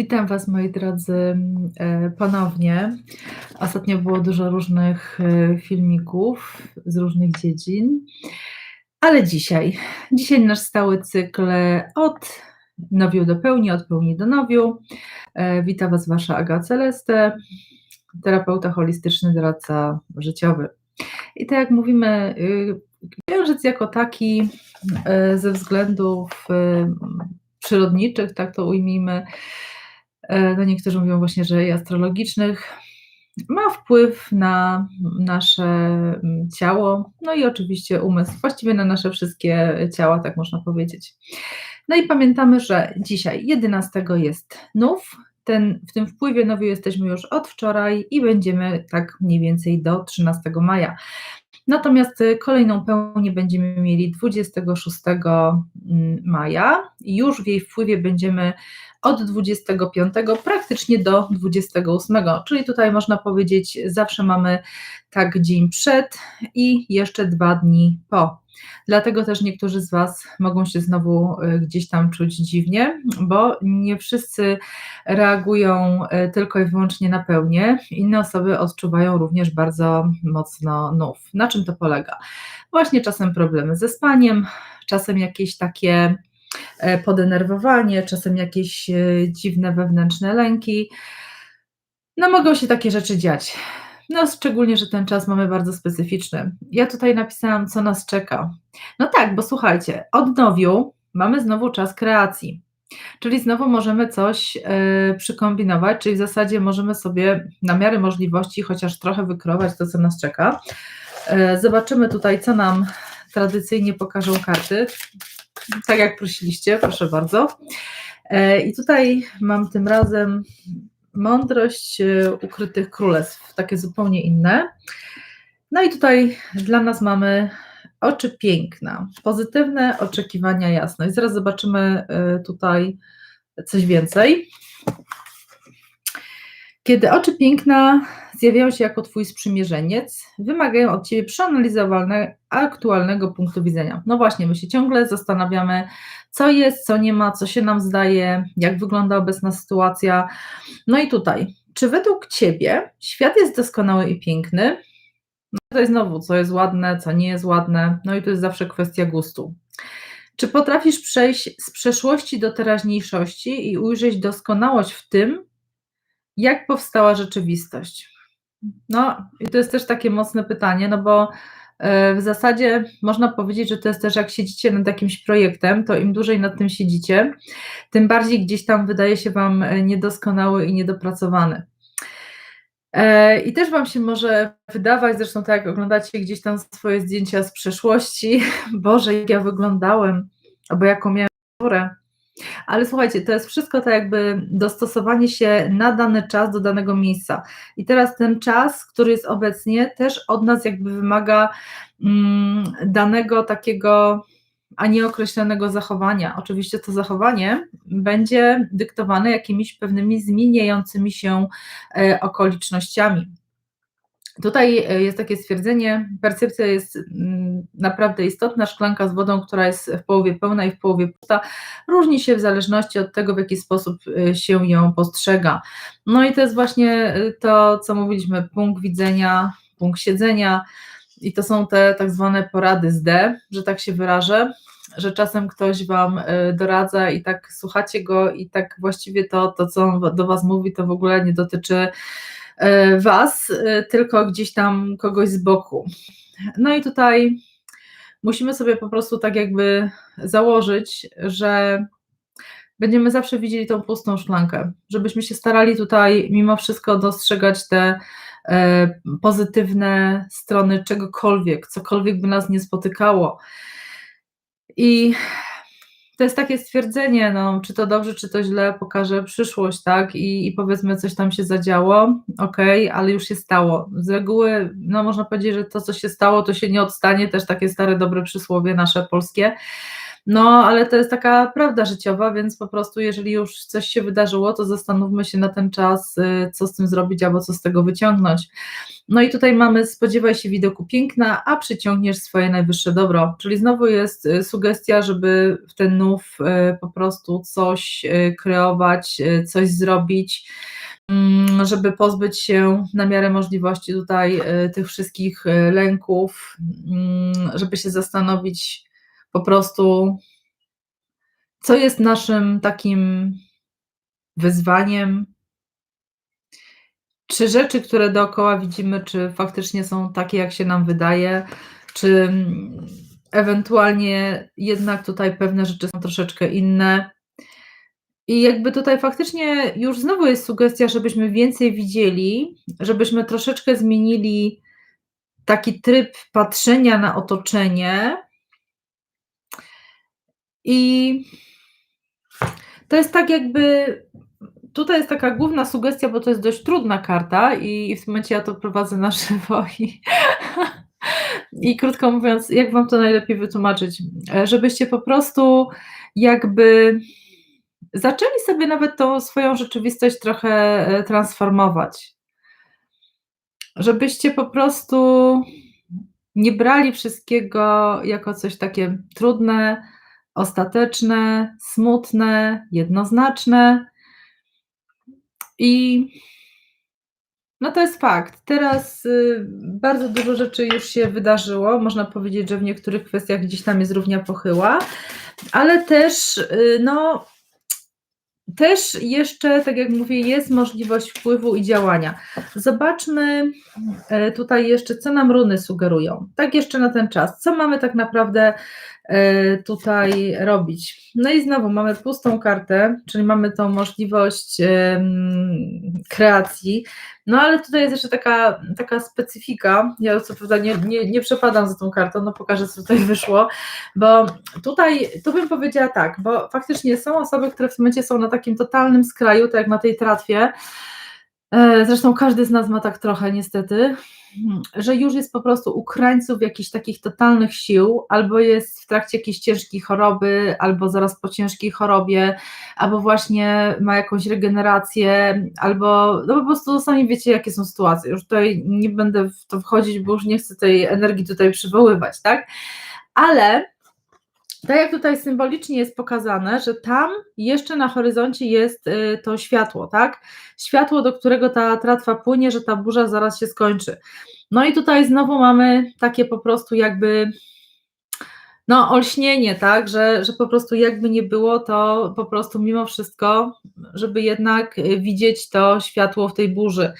Witam Was, moi drodzy, e, ponownie. Ostatnio było dużo różnych e, filmików z różnych dziedzin, ale dzisiaj, dzisiaj nasz stały cykl od nowiu do pełni, od pełni do nowiu. E, Witam Was Wasza Aga Celeste, terapeuta holistyczny, doradca życiowy. I tak jak mówimy, y, księżyc jako taki ze względów y, przyrodniczych, tak to ujmijmy, no niektórzy mówią właśnie, że i astrologicznych, ma wpływ na nasze mm, ciało, no i oczywiście umysł, właściwie na nasze wszystkie ciała, tak można powiedzieć. No i pamiętamy, że dzisiaj 11 jest nów, ten, w tym wpływie nowiu jesteśmy już od wczoraj i będziemy tak mniej więcej do 13 maja. Natomiast y, kolejną pełnię będziemy mieli 26 mm, maja. Już w jej wpływie będziemy od 25 praktycznie do 28, czyli tutaj można powiedzieć, zawsze mamy tak dzień przed i jeszcze dwa dni po. Dlatego też niektórzy z Was mogą się znowu y, gdzieś tam czuć dziwnie, bo nie wszyscy reagują y, tylko i wyłącznie na pełnię. Inne osoby odczuwają również bardzo mocno nów. Na czym to polega? Właśnie czasem problemy ze spaniem, czasem jakieś takie e, podenerwowanie, czasem jakieś e, dziwne wewnętrzne lęki. No mogą się takie rzeczy dziać. No, szczególnie, że ten czas mamy bardzo specyficzny. Ja tutaj napisałam, co nas czeka. No tak, bo słuchajcie, od nowiu mamy znowu czas kreacji. Czyli znowu możemy coś y, przykombinować, czyli w zasadzie możemy sobie na miarę możliwości chociaż trochę wykrować to, co nas czeka. Y, zobaczymy tutaj, co nam tradycyjnie pokażą karty. Tak jak prosiliście, proszę bardzo. Y, I tutaj mam tym razem mądrość e, ukrytych królestw, takie zupełnie inne. No i tutaj dla nas mamy oczy piękna, pozytywne oczekiwania, jasność. Zaraz zobaczymy e, tutaj coś więcej. Kiedy oczy piękna zjawiają się jako Twój sprzymierzeniec, wymagają od Ciebie przeanalizowanego, aktualnego punktu widzenia. No właśnie, my się ciągle zastanawiamy, co jest, co nie ma, co się nam zdaje, jak wygląda obecna sytuacja. No i tutaj, czy według Ciebie świat jest doskonały i piękny? No tutaj znowu, co jest ładne, co nie jest ładne, no i to jest zawsze kwestia gustu. Czy potrafisz przejść z przeszłości do teraźniejszości i ujrzeć doskonałość w tym, jak powstała rzeczywistość? No, i to jest też takie mocne pytanie, no bo e, w zasadzie można powiedzieć, że to jest też jak siedzicie nad jakimś projektem, to im dłużej nad tym siedzicie, tym bardziej gdzieś tam wydaje się Wam e, niedoskonały i niedopracowany. E, I też Wam się może wydawać, zresztą tak jak oglądacie gdzieś tam swoje zdjęcia z przeszłości, Boże, jak ja wyglądałem, albo jaką miałem ale słuchajcie, to jest wszystko tak jakby dostosowanie się na dany czas do danego miejsca. I teraz ten czas, który jest obecnie, też od nas jakby wymaga mm, danego takiego a nieokreślonego zachowania. Oczywiście to zachowanie będzie dyktowane jakimiś pewnymi zmieniającymi się e, okolicznościami. Tutaj e, jest takie stwierdzenie, percepcja jest mm, naprawdę istotna, szklanka z wodą, która jest w połowie pełna i w połowie pusta, różni się w zależności od tego, w jaki sposób e, się ją postrzega. No i to jest właśnie e, to, co mówiliśmy, punkt widzenia, punkt siedzenia i to są te tak zwane porady z D, że tak się wyrażę, że czasem ktoś Wam doradza i tak słuchacie go i tak właściwie to, to co on do Was mówi, to w ogóle nie dotyczy was, e, tylko gdzieś tam kogoś z boku. No i tutaj musimy sobie po prostu tak jakby założyć, że będziemy zawsze widzieli tą pustą szklankę, żebyśmy się starali tutaj mimo wszystko dostrzegać te e, pozytywne strony czegokolwiek, cokolwiek by nas nie spotykało. I to jest takie stwierdzenie, no, czy to dobrze, czy to źle, pokaże przyszłość, tak? I, i powiedzmy, coś tam się zadziało, okej, okay, ale już się stało. Z reguły, no można powiedzieć, że to, co się stało, to się nie odstanie, też takie stare, dobre przysłowie nasze polskie. No, ale to jest taka prawda życiowa, więc po prostu jeżeli już coś się wydarzyło, to zastanówmy się na ten czas, y, co z tym zrobić albo co z tego wyciągnąć. No i tutaj mamy spodziewaj się widoku piękna, a przyciągniesz swoje najwyższe dobro. Czyli znowu jest y, sugestia, żeby w ten nów y, po prostu coś kreować, coś zrobić mm, żeby pozbyć się na miarę możliwości tutaj tych wszystkich lęków, mm, żeby się zastanowić, po prostu, co jest naszym takim wyzwaniem, czy rzeczy, które dookoła widzimy, czy faktycznie są takie, jak się nam wydaje, czy ewentualnie jednak tutaj pewne rzeczy są troszeczkę inne. I jakby tutaj faktycznie już znowu jest sugestia, żebyśmy więcej widzieli, żebyśmy troszeczkę zmienili taki tryb patrzenia na otoczenie, i to jest tak jakby, tutaj jest taka główna sugestia, bo to jest dość trudna karta i w tym momencie ja to prowadzę na żywo i, i krótko mówiąc, jak Wam to najlepiej wytłumaczyć? Żebyście po prostu jakby zaczęli sobie nawet tą swoją rzeczywistość trochę e, transformować. Żebyście po prostu nie brali wszystkiego jako coś takie trudne, ostateczne, smutne, jednoznaczne. I no to jest fakt. Teraz y, bardzo dużo rzeczy już się wydarzyło. Można powiedzieć, że w niektórych kwestiach gdzieś tam jest równia pochyła, ale też y, no, też jeszcze, tak jak mówię, jest możliwość wpływu i działania. Zobaczmy e, tutaj jeszcze, co nam runy sugerują. Tak jeszcze na ten czas. Co mamy tak naprawdę tutaj robić? No i znowu mamy pustą kartę, czyli mamy tą możliwość kreacji. No ale tutaj jest jeszcze taka, taka specyfika. Ja co prawda nie, nie, nie przepadam za tą kartą, no pokażę, co tutaj wyszło, bo tutaj, tu bym powiedziała tak, bo faktycznie są osoby, które w tym momencie są na takim totalnym skraju, tak jak na tej tratwie. E, zresztą każdy z nas ma tak trochę, niestety, że już jest po prostu u krańców jakichś takich totalnych sił, albo jest w trakcie jakiejś ciężkiej choroby, albo zaraz po ciężkiej chorobie, albo właśnie ma jakąś regenerację, albo no po prostu sami wiecie, jakie są sytuacje. Już tutaj nie będę w to wchodzić, bo już nie chcę tej energii tutaj przywoływać, tak? Ale tak jak tutaj symbolicznie jest pokazane, że tam jeszcze na horyzoncie jest y, to światło, tak? Światło, do którego ta tratwa płynie, że ta burza zaraz się skończy. No i tutaj znowu mamy takie po prostu jakby no olśnienie, tak, że, że po prostu jakby nie było, to po prostu mimo wszystko, żeby jednak widzieć to światło w tej burzy.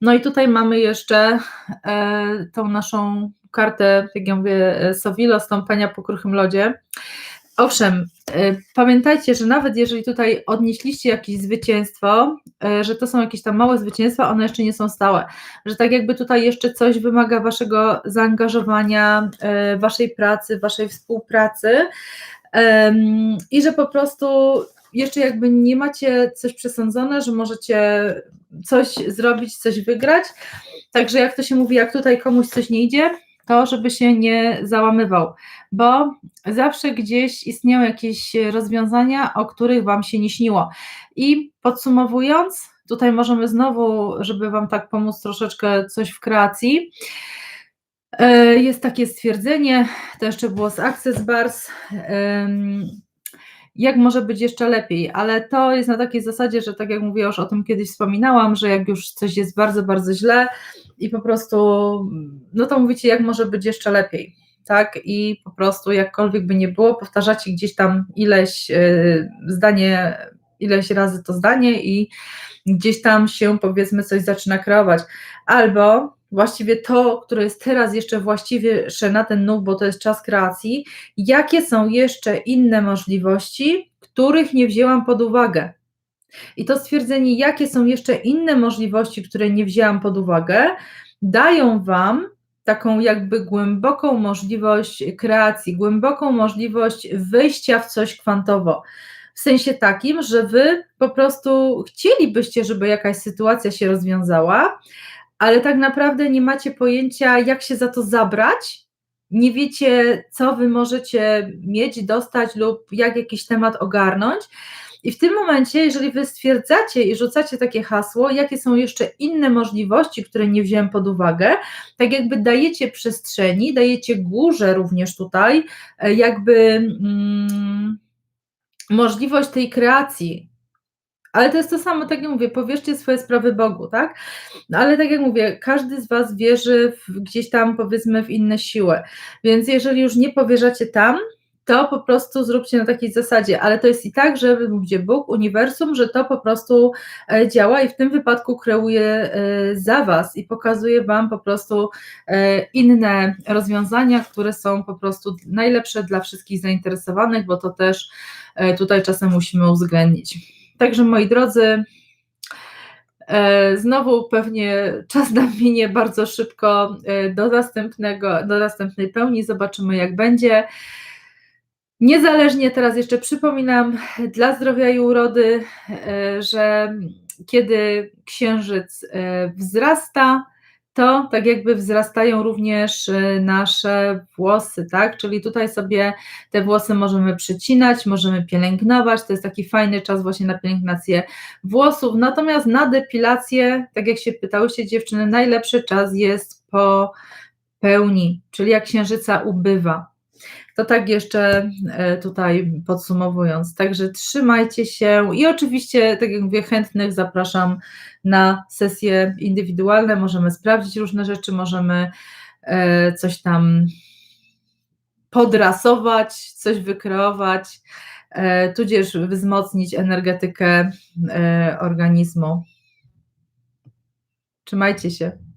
No i tutaj mamy jeszcze e, tą naszą kartę, jak ja mówię, e, Sowilo, stąpania po kruchym lodzie. Owszem, e, pamiętajcie, że nawet jeżeli tutaj odnieśliście jakieś zwycięstwo, e, że to są jakieś tam małe zwycięstwa, one jeszcze nie są stałe, że tak jakby tutaj jeszcze coś wymaga waszego zaangażowania, waszej pracy, waszej współpracy i że po prostu jeszcze jakby nie macie coś przesądzone, że możecie coś zrobić, coś wygrać. Także jak to się mówi, jak tutaj komuś coś nie idzie, to żeby się nie załamywał, bo zawsze gdzieś istnieją jakieś rozwiązania, o których Wam się nie śniło. I podsumowując, tutaj możemy znowu, żeby Wam tak pomóc troszeczkę coś w kreacji. E, jest takie stwierdzenie, to jeszcze było z Access Bars jak może być jeszcze lepiej, ale to jest na takiej zasadzie, że tak jak mówię, już o tym kiedyś wspominałam, że jak już coś jest bardzo, bardzo źle i po prostu, no to mówicie, jak może być jeszcze lepiej, tak? I po prostu jakkolwiek by nie było, powtarzacie gdzieś tam ileś yy, zdanie, ileś razy to zdanie i gdzieś tam się powiedzmy coś zaczyna kreować. Albo właściwie to, które jest teraz jeszcze właściwie na ten nów, bo to jest czas kreacji, jakie są jeszcze inne możliwości, których nie wzięłam pod uwagę. I to stwierdzenie, jakie są jeszcze inne możliwości, które nie wzięłam pod uwagę, dają Wam taką jakby głęboką możliwość kreacji, głęboką możliwość wejścia w coś kwantowo. W sensie takim, że Wy po prostu chcielibyście, żeby jakaś sytuacja się rozwiązała, ale tak naprawdę nie macie pojęcia, jak się za to zabrać, nie wiecie, co wy możecie mieć, dostać lub jak jakiś temat ogarnąć. I w tym momencie, jeżeli wy stwierdzacie i rzucacie takie hasło, jakie są jeszcze inne możliwości, które nie wziąłem pod uwagę, tak jakby dajecie przestrzeni, dajecie górze również tutaj, e, jakby mm, możliwość tej kreacji, ale to jest to samo, tak jak mówię, powierzcie swoje sprawy Bogu, tak? No ale tak jak mówię, każdy z Was wierzy w, gdzieś tam, powiedzmy, w inne siły. Więc jeżeli już nie powierzacie tam, to po prostu zróbcie na takiej zasadzie, ale to jest i tak, że gdzie Bóg, uniwersum, że to po prostu e, działa i w tym wypadku kreuje e, za Was i pokazuje Wam po prostu e, inne rozwiązania, które są po prostu najlepsze dla wszystkich zainteresowanych, bo to też tutaj czasem musimy uwzględnić. Także moi drodzy, e, Znowu pewnie czas nam minie bardzo szybko e, do następnego, do następnej pełni. Zobaczymy, jak będzie. Niezależnie teraz jeszcze przypominam dla zdrowia i urody, e, że kiedy księżyc wzrasta, to tak jakby wzrastają również y, nasze włosy, tak? Czyli tutaj sobie te włosy możemy przycinać, możemy pielęgnować, to jest taki fajny czas właśnie na pielęgnację włosów, natomiast na depilację, tak jak się pytałyście dziewczyny, najlepszy czas jest po pełni, czyli jak księżyca ubywa. To tak jeszcze e, tutaj podsumowując. Także trzymajcie się i oczywiście, tak jak mówię, chętnych zapraszam na sesje indywidualne. Możemy sprawdzić różne rzeczy, możemy e, coś tam podrasować, coś wykreować, e, tudzież wzmocnić energetykę organizmu. Trzymajcie się.